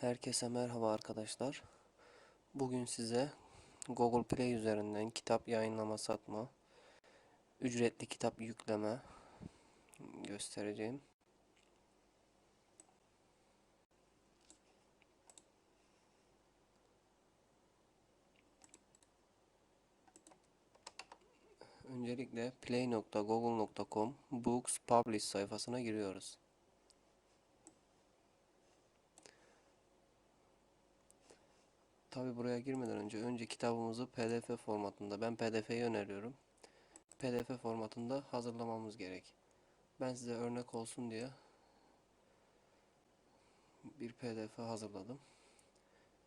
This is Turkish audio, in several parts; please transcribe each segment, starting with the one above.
Herkese merhaba arkadaşlar. Bugün size Google Play üzerinden kitap yayınlama satma, ücretli kitap yükleme göstereceğim. Öncelikle play.google.com Books Publish sayfasına giriyoruz. Tabi buraya girmeden önce önce kitabımızı PDF formatında ben PDF'yi öneriyorum. PDF formatında hazırlamamız gerek. Ben size örnek olsun diye bir PDF hazırladım.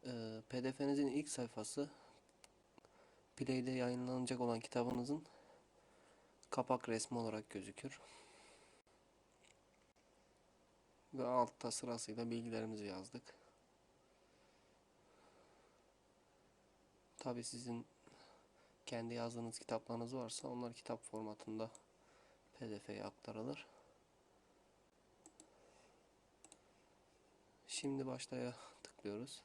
Ee, PDF'nizin ilk sayfası Play'de yayınlanacak olan kitabınızın kapak resmi olarak gözükür. Ve altta sırasıyla bilgilerimizi yazdık. Tabi sizin kendi yazdığınız kitaplarınız varsa onlar kitap formatında PDF'ye aktarılır. Şimdi başlaya tıklıyoruz.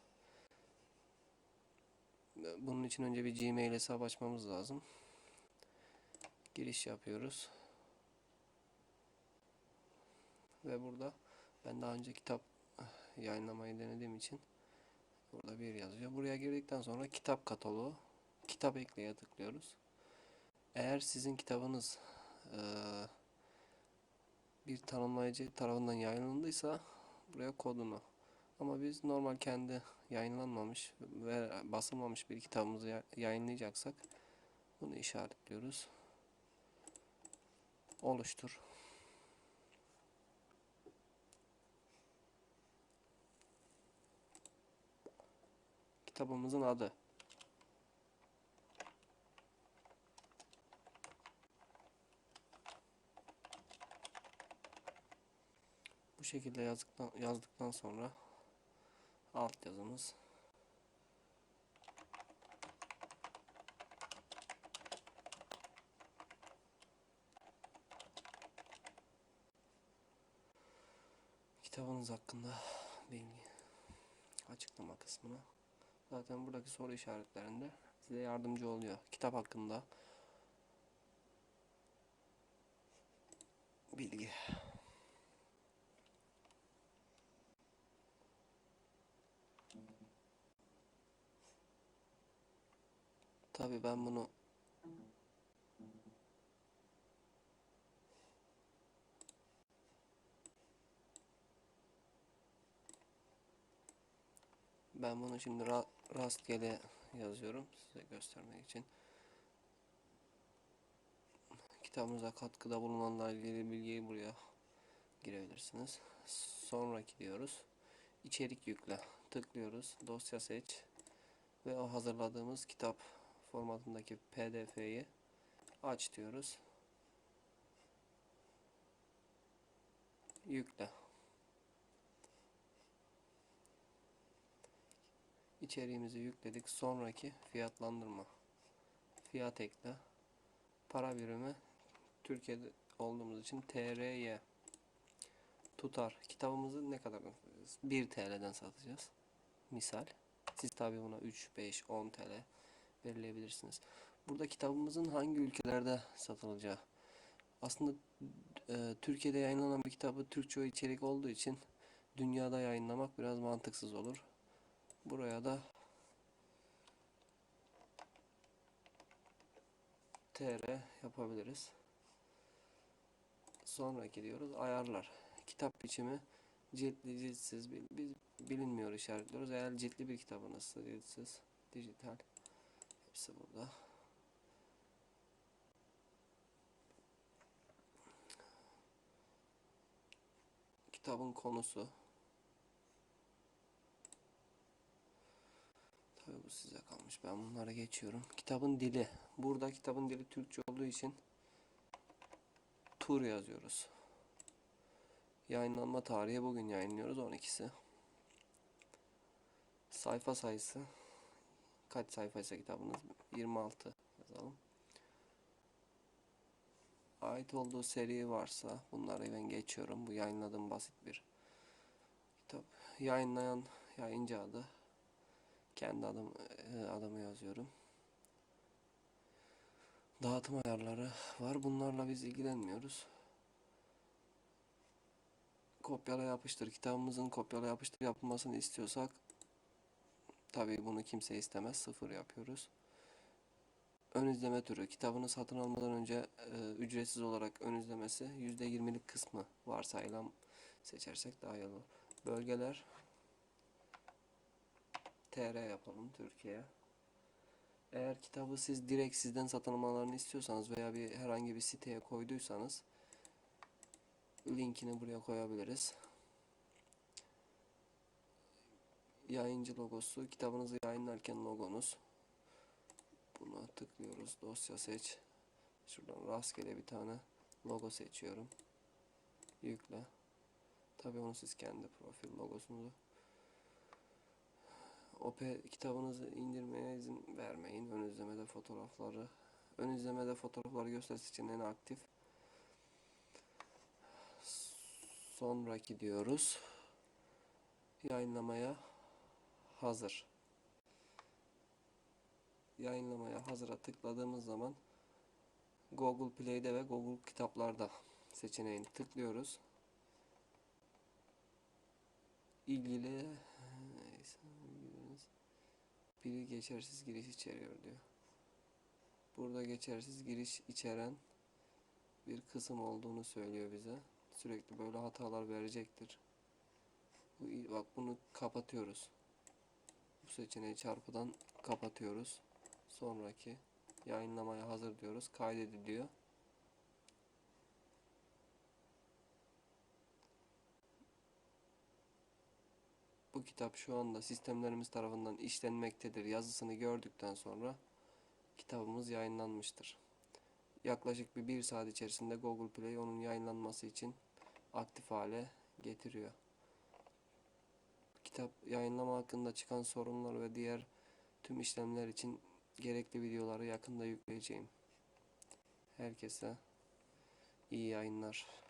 Bunun için önce bir Gmail hesabı açmamız lazım. Giriş yapıyoruz. Ve burada ben daha önce kitap yayınlamayı denediğim için Burada bir yazıyor. Buraya girdikten sonra kitap kataloğu, kitap ekleye tıklıyoruz. Eğer sizin kitabınız e, bir tanımlayıcı tarafından yayınlandıysa buraya kodunu. Ama biz normal kendi yayınlanmamış ve basılmamış bir kitabımızı yayınlayacaksak bunu işaretliyoruz. Oluştur. Kitabımızın adı. Bu şekilde yazdıktan, yazdıktan sonra alt yazımız kitabınız hakkında bilgi açıklama kısmına Zaten buradaki soru işaretlerinde size yardımcı oluyor. Kitap hakkında bilgi. Tabii ben bunu Ben bunu şimdi ra rastgele yazıyorum size göstermek için. Kitabımıza katkıda bulunanlarla ilgili bilgiyi buraya girebilirsiniz. Sonraki diyoruz. İçerik yükle. Tıklıyoruz. Dosya seç. Ve o hazırladığımız kitap formatındaki pdf'yi aç diyoruz. Yükle. İçeriğimizi yükledik. Sonraki fiyatlandırma. Fiyat ekle. Para birimi Türkiye'de olduğumuz için TRY tutar. Kitabımızı ne kadar 1 TL'den satacağız. Misal. Siz tabi buna 3, 5, 10 TL belirleyebilirsiniz. Burada kitabımızın hangi ülkelerde satılacağı. Aslında e, Türkiye'de yayınlanan bir kitabı Türkçe içerik olduğu için dünyada yayınlamak biraz mantıksız olur. Buraya da TR yapabiliriz. Sonraki diyoruz ayarlar. Kitap biçimi ciltli ciltsiz biz bilinmiyor işaretliyoruz. Eğer ciltli bir kitabınız ciltsiz dijital hepsi burada. Kitabın konusu bu size kalmış. Ben bunlara geçiyorum. Kitabın dili. Burada kitabın dili Türkçe olduğu için tur yazıyoruz. Yayınlanma tarihi bugün yayınlıyoruz 12'si. Sayfa sayısı kaç sayfaysa kitabınız 26 yazalım. Ait olduğu seri varsa bunları ben geçiyorum. Bu yayınladığım basit bir kitap. Yayınlayan yayıncı adı. Kendi adım, e, adımı yazıyorum. Dağıtım ayarları var. Bunlarla biz ilgilenmiyoruz. Kopyala yapıştır. Kitabımızın kopyala yapıştır yapılmasını istiyorsak tabii bunu kimse istemez. Sıfır yapıyoruz. Ön izleme türü. Kitabını satın almadan önce e, ücretsiz olarak ön izlemesi %20'lik kısmı varsayılan seçersek daha iyi olur. Bölgeler TR yapalım Türkiye. Eğer kitabı siz direkt sizden satın almalarını istiyorsanız veya bir herhangi bir siteye koyduysanız linkini buraya koyabiliriz. Yayıncı logosu, kitabınızı yayınlarken logonuz. Buna tıklıyoruz. Dosya seç. Şuradan rastgele bir tane logo seçiyorum. Yükle. Tabii onu siz kendi profil logosunuzu OP kitabınızı indirmeye izin vermeyin. Ön izlemede fotoğrafları ön izlemede fotoğrafları gösterisi için en aktif. Sonraki diyoruz. Yayınlamaya hazır. Yayınlamaya hazıra tıkladığımız zaman Google Play'de ve Google Kitaplar'da seçeneğini tıklıyoruz. İlgili biri geçersiz giriş içeriyor diyor. Burada geçersiz giriş içeren bir kısım olduğunu söylüyor bize. Sürekli böyle hatalar verecektir. Bak bunu kapatıyoruz. Bu seçeneği çarpıdan kapatıyoruz. Sonraki yayınlamaya hazır diyoruz. Kaydediliyor. Kitap şu anda sistemlerimiz tarafından işlenmektedir yazısını gördükten sonra kitabımız yayınlanmıştır. Yaklaşık bir bir saat içerisinde Google Play onun yayınlanması için aktif hale getiriyor. Kitap yayınlama hakkında çıkan sorunlar ve diğer tüm işlemler için gerekli videoları yakında yükleyeceğim. Herkese iyi yayınlar.